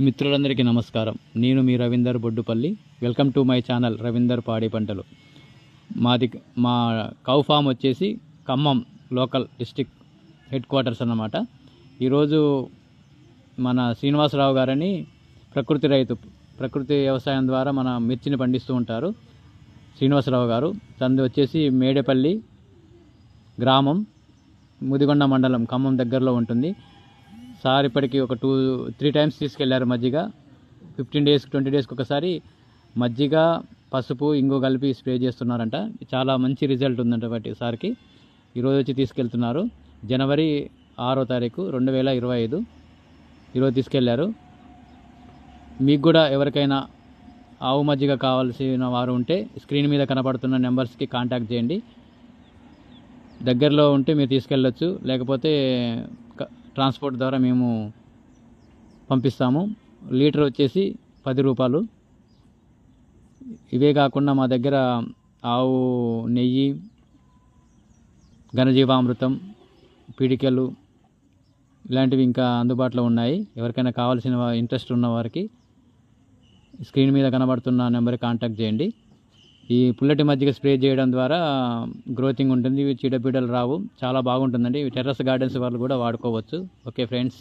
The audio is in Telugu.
మిత్రులందరికీ నమస్కారం. నేను మీ Ravinder Boddupalli. Welcome to my channel Ravinder పాడి పంటలు. మాది మా కౌ ఫామ్ వచ్చేసి Khammam local district headquarters అన్నమాట. ఈరోజు మన శ్రీనివాసరావు గారని ప్రకృతి రైతు ప్రకృతి వ్యవసాయం ద్వారా మన మిర్చిని పండిస్తూ ఉంటారు శ్రీనివాసరావు గారు. తనది వచ్చేసి మేడేపల్లి గ్రామం ముదిగొండ మండలం ఖమ్మం దగ్గరలో ఉంటుంది. సార్ ఇప్పటికి ఒక టూ త్రీ టైమ్స్ తీసుకెళ్ళారు మజ్జిగ. ఫిఫ్టీన్ డేస్ ట్వంటీ డేస్కి ఒకసారి మజ్జిగ పసుపు ఇంగో కలిపి స్ప్రే చేస్తున్నారంట. చాలా మంచి రిజల్ట్ ఉందంట బట్టి సార్కి. ఈరోజు వచ్చి తీసుకెళ్తున్నారు. జనవరి ఆరో తారీఖు రెండు వేల ఇరవై ఐదు. ఈరోజు తీసుకెళ్ళారు. మీకు కూడా ఎవరికైనా ఆవు మజ్జిగ కావాల్సిన వారు ఉంటే స్క్రీన్ మీద కనపడుతున్న నెంబర్స్కి కాంటాక్ట్ చేయండి. దగ్గరలో ఉంటే మీరు తీసుకెళ్ళొచ్చు. లేకపోతే ట్రాన్స్పోర్ట్ ద్వారా మేము పంపిస్తాము. లీటర్ వచ్చేసి పది రూపాయలు. ఇవే కాకుండా మా దగ్గర ఆవు నెయ్యి ఘనజీవామృతం పీడికలు ఇలాంటివి ఇంకా అందుబాటులో ఉన్నాయి. ఎవరికైనా కావాల్సిన ఇంట్రెస్ట్ ఉన్న వారికి స్క్రీన్ మీద కనబడుతున్న నెంబర్కి కాంటాక్ట్ చేయండి. ఈ పుల్లటి మజ్జిగ స్ప్రే చేయడం ద్వారా గ్రోతింగ్ ఉంటుంది ఇవి చీడపీడలు రావు. చాలా బాగుంటుందండి. ఇవి టెర్రస్ గార్డెన్స్ వాళ్ళు కూడా వాడుకోవచ్చు. Okay friends.